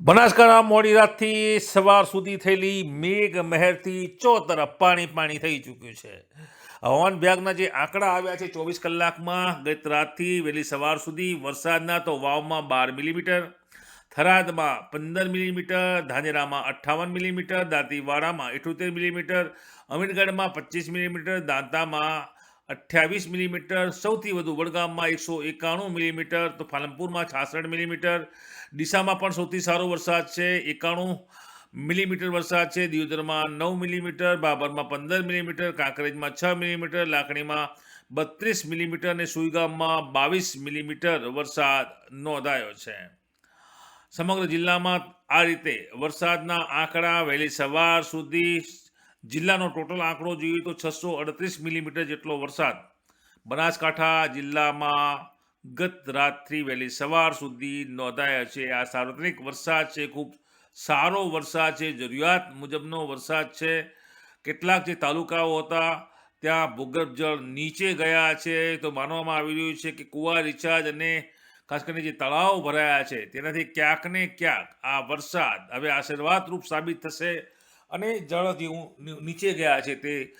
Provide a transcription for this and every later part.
બનાસકાંઠા મોડી રાતથી સવાર સુધી થયેલી મેઘ મહેરથી ચોતરફ પાણી પાણી થઈ ચૂક્યું છે. હવામાન વિભાગના જે આંકડા આવ્યા છે, ચોવીસ કલાકમાં ગત રાતથી વહેલી સવાર સુધી વરસાદના તો વાવમાં બાર મિલીમીટર, થરાદમાં પંદર મિલીમીટર, ધાનેરામાં અઠ્ઠાવન મિલીમીટર, દાંતીવાડામાં ઇઠોતેર મિલીમીટર, અમીરગઢમાં પચીસ મિલીમીટર, દાંતામાં અઠ્યાવીસ મિલીમીટર, સૌથી વધુ વડગામમાં એકસો એકાણું મિલીમીટર, તો પાલનપુરમાં છાસઠ મિલીમીટર. ડીસામાં પણ સૌથી સારો વરસાદ છે, એકાણું મિલીમીટર વરસાદ છે. દિયોદરમાં નવ મિલીમીટર, બાબરમાં પંદર મિલીમીટર, કાંકરેજમાં છ મિલીમીટર, લાખણીમાં બત્રીસ મિલીમીટર અને સુઈગામમાં બાવીસ મિલીમીટર વરસાદ નોંધાયો છે. સમગ્ર જિલ્લામાં આ રીતે વરસાદના આંકડા વહેલી સવાર સુધી જિલ્લાનો ટોટલ આંકડો જોઈએ તો છસો અડત્રીસ મિલીમીટર જેટલો વરસાદ બનાસકાંઠા જિલ્લામાં ગત રાતથી વહેલી સવાર સુધી નોંધાયા છે. આ સાર્વત્રિક વરસાદ છે. ખૂબ સારો વરસાદ છે. જરૂરિયાત મુજબનો વરસાદ છે. કેટલાક જે તાલુકાઓ હતા, ત્યાં ભૂગર્ભ જળ નીચે ગયા છે. તો માનવામાં આવી રહ્યું છે કે કુવા રિચાર્જ અને ખાસ કરીને જે તળાવ ભરાયા છે, તેનાથી ક્યાંક ને ક્યાંક આ વરસાદ હવે આશીર્વાદરૂપ સાબિત થશે અને જળ જે ઊ- ની- નીચે ગયા છે તે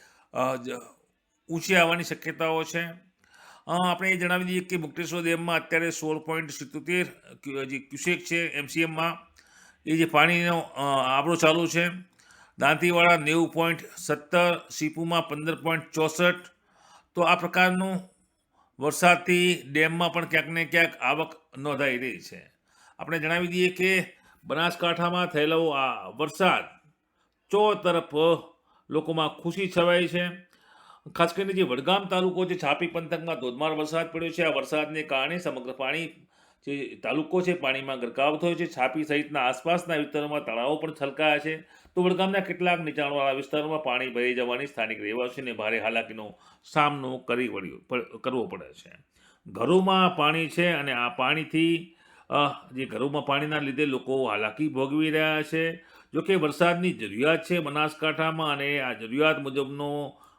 ઊંચે આવવાની શક્યતાઓ છે. આપણે એ જણાવી દઈએ કે મુક્તેશ્વર ડેમમાં અત્યારે સોળ પોઈન્ટ સિત્તોતેર જે ક્યુસેક છે એમસીએમમાં. એ જે પાણીનો આબરો ચાલુ છે. દાંતીવાડા નેવું પોઈન્ટ સત્તર, સીપુમાં પંદર પોઈન્ટ ચોસઠ. તો આ પ્રકારનું વરસાદથી ડેમમાં પણ ક્યાંક ને ક્યાંક આવક નોંધાઈ રહી છે. આપણે જણાવી દઈએ કે બનાસકાંઠામાં થયેલો આ વરસાદ ચો તરફ લોકોમાં ખુશી છવાઈ છે. ખાસ કરીને જે વડગામ તાલુકો છે છાપી પંથકમાં ધોધમાર વરસાદ પડ્યો છે, આ વરસાદને કારણે સમગ્ર પાણી જે તાલુકો છે પાણીમાં ગરકાવ થયો છે. છાપી સહિતના આસપાસના વિસ્તારોમાં તળાવો પણ છલકાયા છે. તો વડગામના કેટલાક નીચાણવાળા વિસ્તારોમાં પાણી ભરી જવાની સ્થાનિક રહેવાસીઓને ભારે હાલાકીનો સામનો કરી વળ્યો કરવો પડે છે. ઘરોમાં પાણી છે અને આ પાણીથી જે ઘરોમાં પાણીના લીધે લોકો હાલાકી ભોગવી રહ્યા છે. જોકે વરસાદની જરૂરિયાત છે બનાસકાંઠામાં અને આ જરૂરિયાત મુજબનો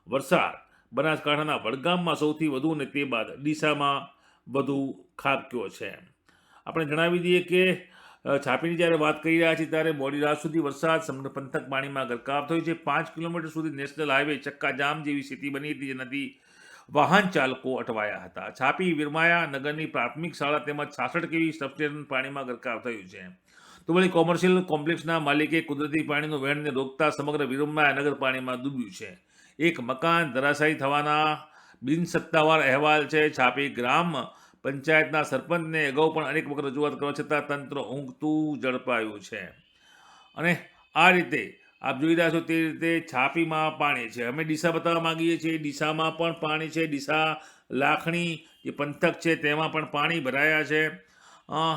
વરસાદ બનાસકાંઠાના વડગામમાં સૌથી વધુ અને તે બાદ ડીસામાં વધુ ખાબક્યો છે. આપણે જણાવી દઈએ કે છાપીની જ્યારે વાત કરી રહ્યા છીએ ત્યારે મોડી રાત સુધી વરસાદ સમગ્ર પંથક પાણીમાં ગરકાવ થયો છે. પાંચ કિલોમીટર સુધી નેશનલ હાઈવે ચક્કાજામ જેવી સ્થિતિ બની હતી જેનાથી વાહન ચાલકો અટવાયા હતા. છાપી, વિરમાયા નગરની પ્રાથમિક શાળા તેમજ છાસઠ કેવી સબસ્ટેશન પાણીમાં ગરકાવ થયું છે. તો વળી કોમર્શિયલ કોમ્પ્લેક્સના માલિકે કુદરતી પાણીનું વહેણને રોકતા સમગ્ર વિરમમાં નગર પાણીમાં ડૂબ્યું છે. એક મકાન ધરાશાયી થવાના બિનસત્તાવાર અહેવાલ છે. છાપી ગ્રામ પંચાયતના સરપંચને અગાઉ પણ અનેક વખત રજૂઆત કરવા છતાં તંત્ર ઊંઘતું ઝડપાયું છે. અને આ રીતે આપ જોઈ રહ્યા છો તે રીતે છાપીમાં પાણી છે. અમે ડીસા બતાવવા માગીએ છીએ. ડીસામાં પણ પાણી છે. ડીસા લાખણી જે પંથક છે તેમાં પણ પાણી ભરાયા છે.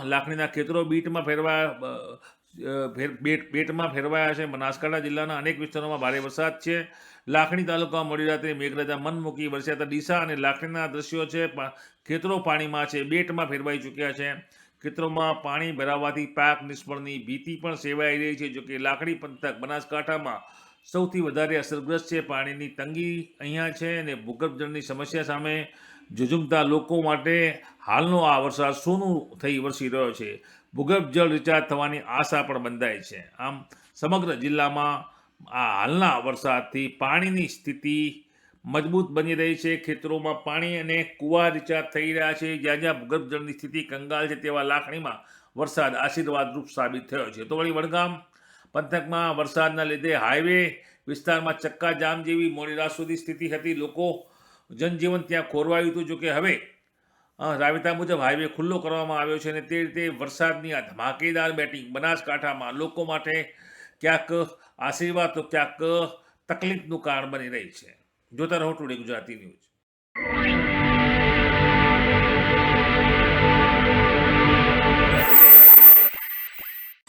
લાખણીના ખેતરો બીટમાં અ, ફેર બેટ બેટમાં ફેરવાયા છે. બનાસકાંઠા જિલ્લાના અનેક વિસ્તારોમાં ભારે વરસાદ છે. લાખણી તાલુકામાં મોડી રાત્રે મેઘરાજા મન મૂકી વરસ્યા ડીસા અને લાખણીના દ્રશ્યો છે. ખેતરો પાણીમાં છે. બેટમાં ફેરવાઈ ચૂક્યા છે. ખેતરોમાં પાણી ભરાવાથી પાક નિષ્ફળની ભીતિ પણ સેવાઈ રહી છે. જોકે લાકડી પંથક બનાસકાંઠામાં સૌથી વધારે અસરગ્રસ્ત છે. પાણીની તંગી અહીંયા છે અને ભૂગર્ભજળની સમસ્યા સામે ઝઝુમતા લોકો માટે હાલનો આ વરસાદ સોનું થઈ વરસી રહ્યો છે. ભૂગર્ભ જળ રિચાર્જ થવાની આશા પણ બંધાય છે. આમ, સમગ્ર જિલ્લામાં આ હાલના વરસાદથી પાણીની સ્થિતિ મજબૂત બની રહી છે. ખેતરોમાં પાણી અને કુવા રિચાર્જ થઈ રહ્યા છે. જ્યાં જ્યાં ભૂગર્ભ જળની સ્થિતિ કંગાલ છે તેવા લાખણીમાં વરસાદ આશીર્વાદરૂપ સાબિત થયો છે. તો વળી વડગામ પંથકમાં વરસાદના લીધે હાઈવે વિસ્તારમાં ચક્કાજામ જેવી મોડી રાત સુધી સ્થિતિ હતી. લોકો જનજીવન ત્યાં ખોરવાયું હતું. જોકે હવે રાબેતા મુજબ હાઈવે ખુલ્લો કરવામાં આવ્યો છે અને તે રીતે વરસાદની આ ધમાકેદાર બેટિંગ બનાસકાંઠામાં લોકો માટે ક્યાંક આશીર્વાદ તો ક્યાંક તકલીફનું કારણ બની રહી છે. જોતા રહો ટુડે ગુજરાતી ન્યૂઝ.